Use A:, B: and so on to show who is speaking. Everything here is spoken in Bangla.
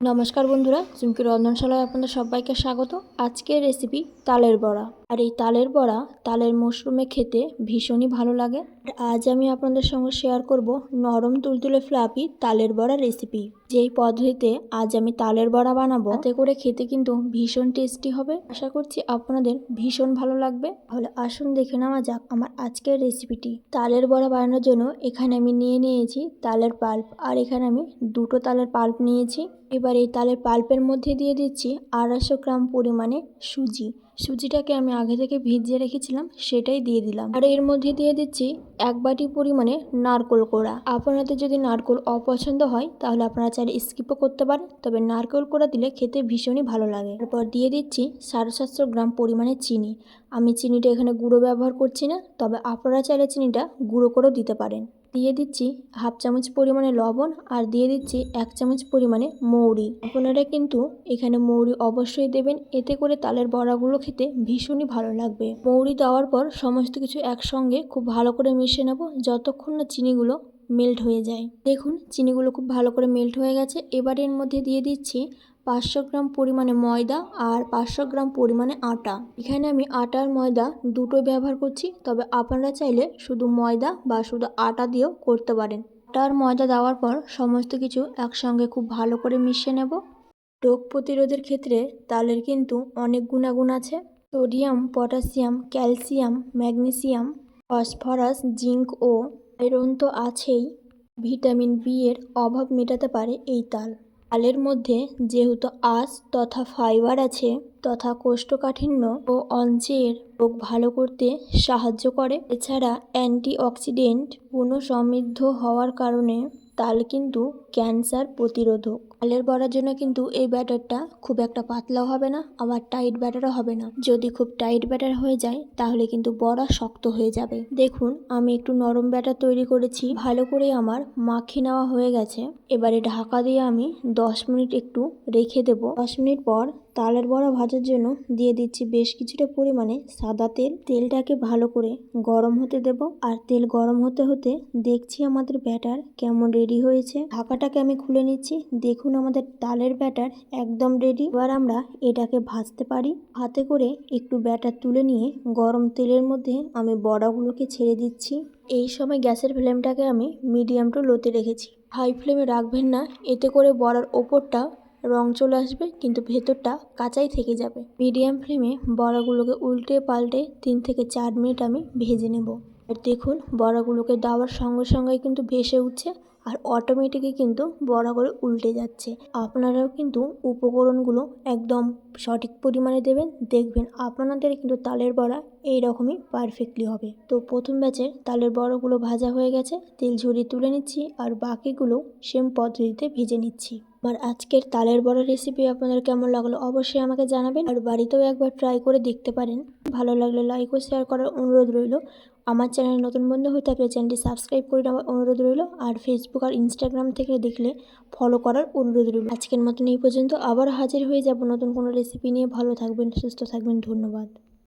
A: নমস্কার বন্ধুরা চুমকি রন্ধনশালায় আপনাদের সবাইকে স্বাগত। আজকের রেসিপি তালের বড়া। আর এই তালের বড়া, তালের মশরুমে খেতে ভীষণই ভালো লাগে। আর আজ আমি আপনাদের সঙ্গে শেয়ার করব নরম তুলতুলে ফ্লাপি তালের বড়া রেসিপি যেই পদ্ধতিতে আজ আমি তালের বড়া বানাবো, তাতে করে খেতে কিন্তু ভীষণ টেস্টি হবে। আশা করছি আপনাদের ভীষণ ভালো লাগবে। তাহলে আসুন দেখে নেওয়া যাক আমার আজকের রেসিপিটি তালের বড়া বানানোর জন্য এখানে আমি নিয়ে নিয়েছি তালের পাল্প আর এখানে আমি দুটো তালের পাল্প নিয়েছি। এবার এই তালের পাল্পের মধ্যে দিয়ে দিচ্ছি আড়াইশো গ্রাম পরিমাণে সুজি। সুজিটাকে আমি আগে থেকে ভিজিয়ে রেখেছিলাম, সেটাই দিয়ে দিলাম। আর এর মধ্যে দিয়ে দিচ্ছি এক বাটি পরিমাণে নারকোল কোড়া। আপনাদের যদি নারকোল অপছন্দ হয়, তাহলে আপনারা চাইলে স্কিপও করতে পারেন, তবে নারকেল কোড়া দিলে খেতে ভীষণই ভালো লাগে। তারপর দিয়ে দিচ্ছি সাড়ে সাতশো গ্রাম পরিমাণে চিনি। আমি চিনিটা এখানে গুঁড়ো ব্যবহার করছি না, তবে আপনারা চাইলে চিনিটা গুঁড়ো করেও দিতে পারেন। দিয়ে দিচ্ছি হাফ চামচ পরিমাণে লবণ আর দিয়ে দিচ্ছি এক চামচ পরিমাণে মৌরি। আপনারা কিন্তু এখানে মৌরি অবশ্যই দেবেন, এতে করে তালের বড়াগুলো খেতে ভীষণই ভালো লাগবে। মৌরি দেওয়ার পর সমস্ত কিছু একসঙ্গে খুব ভালো করে মিশিয়ে নেব, যতক্ষণ না চিনিগুলো মেল্ট হয়ে যায়। দেখুন, চিনিগুলো খুব ভালো করে মেল্ট হয়ে গেছে। এবার এর মধ্যে দিয়ে দিচ্ছি পাঁচশো গ্রাম পরিমাণে ময়দা আর পাঁচশো গ্রাম পরিমাণে আটা। এখানে আমি আটা আর ময়দা দুটোই ব্যবহার করছি, তবে আপনারা চাইলে শুধু ময়দা বা শুধু আটা দিয়েও করতে পারেন। আটা আর ময়দা দেওয়ার পর সমস্ত কিছু একসঙ্গে খুব ভালো করে মিশিয়ে নেব। রোগ প্রতিরোধের ক্ষেত্রে তালের কিন্তু অনেক গুণাগুণ আছে। Sodium, potassium, calcium, magnesium, phosphorus, zinc ও আয়রন তো আছেই, ভিটামিন বি এর অভাব মেটাতে পারে এই তাল। তালের মধ্যে যেহেতু আঁশ তথা ফাইবার আছে, তথা কোষ্ঠকাঠিন্য ও অঞ্চের রোগ ভালো করতে সাহায্য করে। এছাড়া অ্যান্টিঅক্সিডেন্ট গুণসমৃদ্ধ হওয়ার কারণে তাল কিন্তু ক্যান্সার প্রতিরোধক। তালের বড়ার জন্য কিন্তু এই ব্যাটারটা খুব একটা পাতলাও হবে না, আবার টাইট ব্যাটারও হবে না। যদি খুব টাইট ব্যাটার হয়ে যায়, তাহলে কিন্তু বড়া শক্ত হয়ে যাবে। দেখুন, আমি একটু নরম ব্যাটার তৈরি করেছি। ভালো করে আমার মাখিয়ে নেওয়া হয়ে গেছে। এবারে ঢাকা দিয়ে আমি দশ মিনিট একটু রেখে দেব। দশ মিনিট পর তালের বড়া ভাজার জন্য দিয়ে দিচ্ছি বেশ কিছুটা পরিমাণে সাদা তেল। তেলটাকে ভালো করে গরম হতে দেব। আর তেল গরম হতে হতে দেখছি আমাদের ব্যাটার কেমন রেডি হয়েছে। ঢাকাটাকে আমি খুলে নিচ্ছি। দেখুন আমাদের তালের ব্যাটার একদম রেডি এবার আমরা এটাকে ভাজতে পারি। হাতে করে একটু ব্যাটার তুলে নিয়ে গরম তেলের মধ্যে আমি বড়াগুলোকে ছেড়ে দিচ্ছি। এই সময় গ্যাসের ফ্লেমটাকে আমি মিডিয়াম টু লোতে রেখেছি। হাই ফ্লেমে রাখবেন না। এতে করে বড়ার ওপরটা রং চলে আসবে, কিন্তু ভেতরটা কাঁচাই থেকে যাবে। মিডিয়াম ফ্লেমে বড়াগুলোকে উল্টে পাল্টে তিন থেকে চার মিনিট আমি ভেজে নেব। আর দেখুন, বড়াগুলোকে দেওয়ার সঙ্গে সঙ্গে কিন্তু ভেসে উঠছে আর অটোমেটিকই কিন্তু বড়া করে উল্টে যাচ্ছে। আপনারাও কিন্তু উপকরণগুলো একদম সঠিক পরিমাণে দেবেন। দেখবেন আপনাদের কিন্তু তালের বড়া এই রকমই পারফেক্টলি হবে। তো প্রথম ব্যাচে তালের বড়াগুলো ভাজা হয়ে গেছে, তেল ঝরিয়ে তুলে নিচ্ছি আর বাকিগুলো সেম পদ্ধতিতে ভেজে নিচ্ছি। আমার আজকের তালের বড়া রেসিপি আপনাদের কেমন লাগল অবশ্যই আমাকে জানাবেন আর বাড়িতেও একবার ট্রাই করে দেখতে পারেন। ভালো লাগলে লাইক ও শেয়ার করার অনুরোধ রইল। আমার চ্যানেল নতুন বন্ধু হয়ে থাকলে চ্যানেলটি সাবস্ক্রাইব করে নেওয়ার অনুরোধ রইল আর ফেসবুক আর ইনস্টাগ্রাম থেকে দেখলে ফলো করার অনুরোধ রইল। আজকের মতন এই পর্যন্ত আবার হাজির হয়ে যাব নতুন কোনো রেসিপি নিয়ে। ভালো থাকবেন, সুস্থ থাকবেন, ধন্যবাদ।